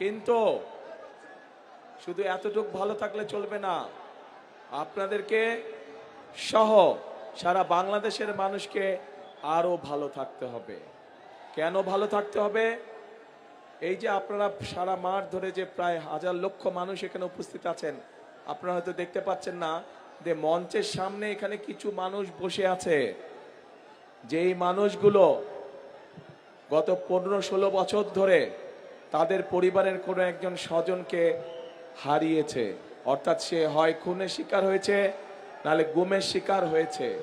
কিন্তু শুধু এতটুক ভালো থাকলে চলবে না। আপনাদেরকে সহ সারা বাংলাদেশের মানুষকে আরও ভালো থাকতে হবে। কেন ভালো থাকতে হবে? এই যে আপনারা সারা মাঠ ধরে যে প্রায় হাজার লক্ষ মানুষ এখানে উপস্থিত আছেন, আপনারা হয়তো দেখতে পাচ্ছেন না যে মঞ্চের সামনে এখানে কিছু মানুষ বসে আছে। যেই মানুষগুলো গত পনেরো ষোলো বছর ধরে তাদের পরিবারের কোনো একজন স্বজনকে হারিয়েছে। অর্থাৎ সে হয় খুনের শিকার হয়েছে, নাহলে গুমের শিকার হয়েছে।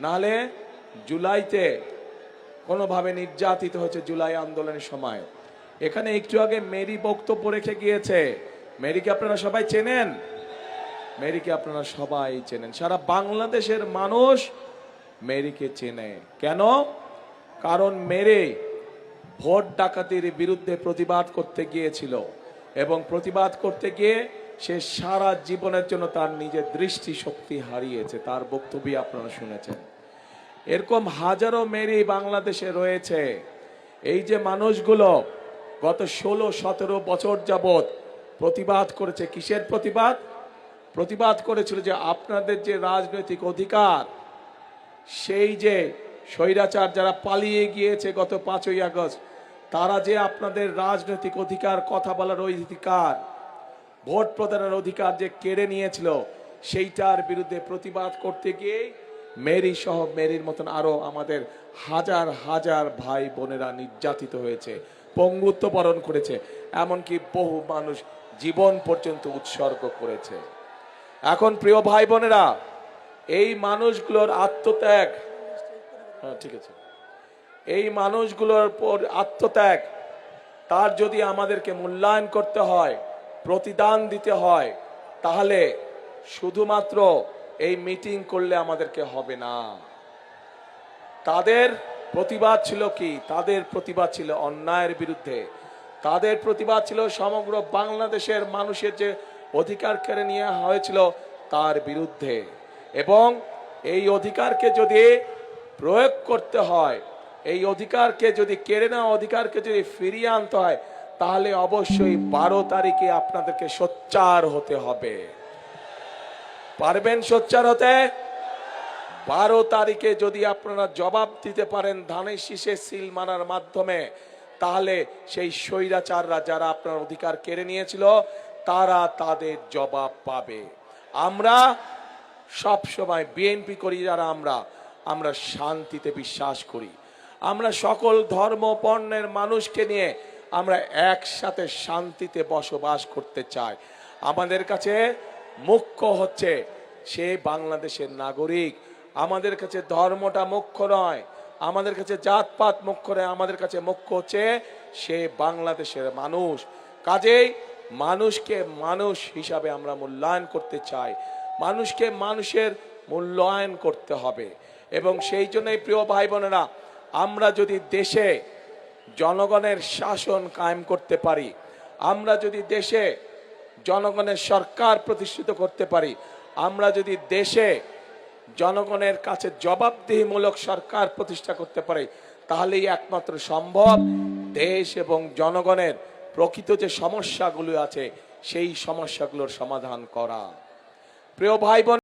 নাহলে জুলাইতে কোনোভাবে নির্যাতিত হয়েছে জুলাই আন্দোলনের সময়। এখানে একটু আগে মেরি বক্তব্য রেখে গিয়েছে। মেরিকে আপনারা সবাই চেনেন? মেরিকে আপনারা সবাই চেনেন? সারা বাংলাদেশের মানুষ মেরিকে চেনে। কেন? কারণ মেরে ভোট ডাকাতির বিরুদ্ধে প্রতিবাদ করতে গিয়েছিল এবং প্রতিবাদ করতে গিয়ে সে সারা জীবনের জন্য তার নিজের দৃষ্টি শক্তি হারিয়েছে। তার বক্তব্য আপনারা শুনেছেন। এরকম হাজারো মেরি বাংলাদেশে রয়েছে। এই যে মানুষগুলো গত ষোলো, সতেরো বছর যাবৎ প্রতিবাদ করেছে। কিসের প্রতিবাদ? প্রতিবাদ করেছিল যে আপনাদের যে রাজনৈতিক অধিকার, সেই যে স্বৈরাচার যারা পালিয়ে গিয়েছে গত পাঁচই আগস্ট তারা যে আপনাদের রাজনৈতিক অধিকার, কথা বলার অধিকার, ভোট প্রদানের অধিকার যে কেড়ে নিয়েছিল, সেইটার বিরুদ্ধে প্রতিবাদ করতে গিয়ে মেরি সহ মেরির মতন আরও আমাদের হাজার হাজার ভাই বোনেরা নির্যাতিত হয়েছে পঙ্গুত্ব বরণ করেছে, এমনকি বহু মানুষ জীবন পর্যন্ত উৎসর্গ করেছে। এখন প্রিয় ভাই বোনেরা, এই মানুষগুলোর আত্মত্যাগ হ্যাঁ ঠিক আছে। এই মানুষগুলোর পর আত্মত্যাগ। তার যদি আমাদেরকে মূল্যায়ন করতে হয়, প্রতিদান দিতে হয়, তাহলে শুধুমাত্র এই মিটিং করলে আমাদেরকে হবে না। তাদের প্রতিবাদ ছিল কি? তাদের প্রতিবাদ ছিল অন্যায়ের বিরুদ্ধে। তাদের প্রতিবাদ ছিল সমগ্র বাংলাদেশের মানুষের যে অধিকার কেড়ে নিয়ে হয়েছিল তার বিরুদ্ধে। এবং এই অধিকারকে যদি প্রয়োগ করতে হয় এই অধিকারকে যদি কেড়ে নেওয়া, অধিকারকে যদি ফিরিয়ে আনতে হয়, তাহলে অবশ্যই বারো তারিখে আপনাদেরকে সোচ্চার হতে হবে। পারবেন সোচ্চার হতে? বারো তারিখে যদি আপনারা জবাব দিতে পারেন ধানের শীষে সিল মানার মাধ্যমে, তাহলে সেই স্বৈরাচাররা যারা আপনার অধিকার কেড়ে নিয়েছিল, তারা তাদের জবাব পাবে। আমরা সব সময় বিএনপি করি যারা আমরা আমরা শান্তিতে বিশ্বাস করি। আমরা সকল ধর্ম বর্ণের মানুষকে নিয়ে আমরা একসাথে শান্তিতে বসবাস করতে চাই। আমাদের কাছে মুখ্য হচ্ছে সে বাংলাদেশের নাগরিক। আমাদের কাছে ধর্মটা মুখ্য নয়, আমাদের কাছে জাতপাত মুখ্য নয়, আমাদের কাছে মুখ্য হচ্ছে সে বাংলাদেশের মানুষ। কাজেই মানুষকে মানুষ হিসাবে আমরা মূল্যায়ন করতে চাই। মানুষকে মানুষের মূল্যায়ন করতে হবে। এবং সেই জন্যই প্রিয় ভাই বোনেরা আমরা যদি দেশে জনগণের শাসন কায়েম করতে পারি, আমরা যদি দেশে জনগণের সরকার প্রতিষ্ঠিত করতে পারি, আমরা যদি দেশে জনগণের কাছে জবাবদিহিমূলক সরকার প্রতিষ্ঠা করতে পারি, তাহলেই একমাত্র সম্ভব দেশ এবং জনগণের প্রকৃত যে সমস্যাগুলো আছে, সেই সমস্যাগুলোর সমাধান করা। প্রিয় ভাই